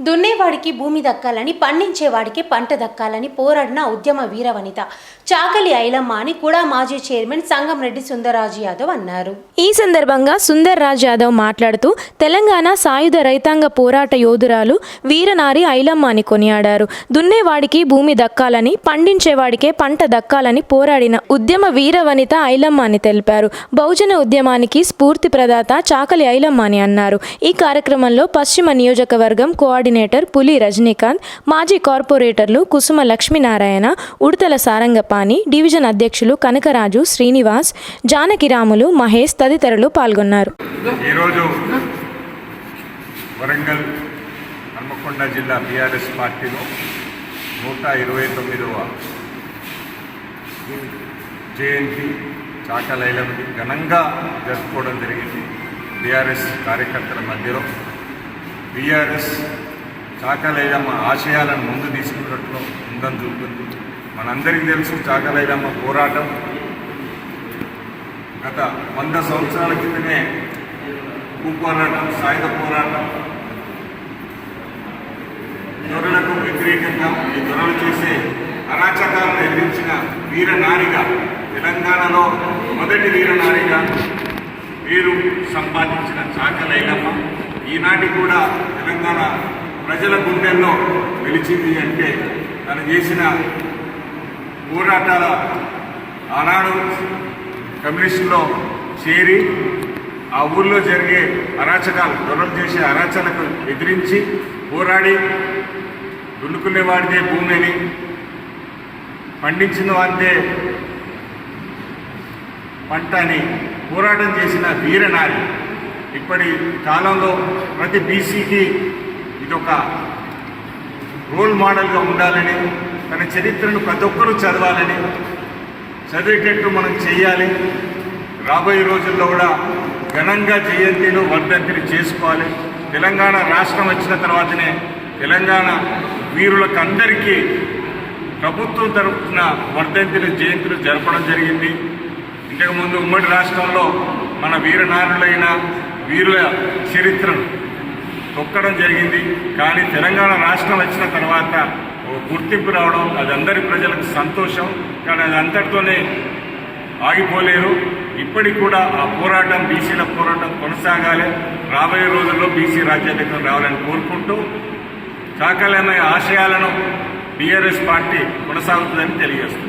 దున్నేవాడికి భూమి దక్కాలని పండించేవాడికి పంట దక్కాలని పోరాడిన ఉద్యమ వీరవనిత చాకలి ఐలమ్మ అని కూడా మాజీ చైర్మన్ సంగంరెడ్డి సుందరరాజు యాదవ్ అన్నారు. ఈ సందర్భంగా సుందర్ రాజ్ యాదవ్ మాట్లాడుతూ తెలంగాణ సాయుధ రైతాంగ పోరాట యోధురాలు వీరనారి ఐలమ్మ అని కొనియాడారు. దున్నేవాడికి భూమి దక్కాలని పండించేవాడికే పంట దక్కాలని పోరాడిన ఉద్యమ వీరవనిత ఐలమ్మ అని తెలిపారు. బహుజన ఉద్యమానికి స్ఫూర్తి ప్రదాత చాకలి ఐలమ్మ అని అన్నారు. ఈ కార్యక్రమంలో పశ్చిమ నియోజకవర్గం కోఆర్డినేటర్ పులి రజనీకాంత్ మాజీ కార్పొరేటర్లు కుసుమ లక్ష్మీనారాయణ ఉడతల సారంగపాణి డివిజన్ అధ్యక్షులు కనకరాజు శ్రీనివాస్ జానకిరాములు మహేష్ తదితరులు పాల్గొన్నారు. ఈరోజు వరంగల్ హన్మకొండ జిల్లా బీఆర్ఎస్ పార్టీలో నూట ఇరవై తొమ్మిదవ జయంతి చాకలైలమిది ఘనంగా జరుపుకోవడం జరిగింది బీఆర్ఎస్ కార్యకర్తల మధ్యలో. బీఆర్ఎస్ చాకలైలమ్మ ఆశయాలను ముందు తీసుకున్నట్లు ఉందని చూపుతుంది మనందరికీ తెలుసు చాకలైలమ్మ పోరాటం గత వంద సంవత్సరాల క్రితమే భూ పోరాటం సాయుధ పోరాటం దొరలకు వ్యతిరేకంగా ఈ దొరలు చేసే అరాచకాలను ఎదిరించిన వీరనారిగా తెలంగాణలో మొదటి వీరనారిగా వీరు సంపాదించిన చాకలైలమ్మ ఈనాటి కూడా తెలంగాణ ప్రజల గుండెల్లో నిలిచింది అంటే తను చేసిన పోరాటాల ఆనాడు కమ్యూనిస్టులో చేరి ఆ ఊళ్ళో జరిగే అరాచకాలు దొరలు చేసే అరాచకాలకు ఎదిరించి పోరాడి దున్నుకునే వాడిదే భూమి అని పండించిన వాడిదే పంట అని పోరాటం చేసిన వీరనారి. ఇప్పటి కాలంలో ప్రతి బీసీకి ఇదొక రోల్ మోడల్గా ఉండాలని తన చరిత్రను ప్రతి ఒక్కరూ చదవాలని చదివేటట్టు మనం చేయాలి. రాబోయే రోజుల్లో కూడా ఘనంగా జయంతిలు వర్ధంతిని చేసుకోవాలి. తెలంగాణ రాష్ట్రం వచ్చిన తర్వాతనే తెలంగాణ వీరులకు అందరికీ ప్రభుత్వం తరఫున వర్ధంతిలు జయంతులు జరపడం జరిగింది. ఇంతకుముందు ఉమ్మడి రాష్ట్రంలో మన వీరనారులైన వీరుల చరిత్రను తొక్కడం జరిగింది. కానీ తెలంగాణ రాష్ట్రం వచ్చిన తర్వాత గుర్తింపు రావడం అది అందరి ప్రజలకు సంతోషం. కానీ అది అంతటితోనే ఆగిపోలేరు ఇప్పటికి కూడా ఆ పోరాటం బీసీల పోరాటం కొనసాగాలి. రాబోయే రోజుల్లో బీసీ రాజ్యాధికారం రావాలని కోరుకుంటూ చాకలమైన ఆశయాలను బీఆర్ఎస్ పార్టీ కొనసాగుతుందని తెలియజేస్తుంది.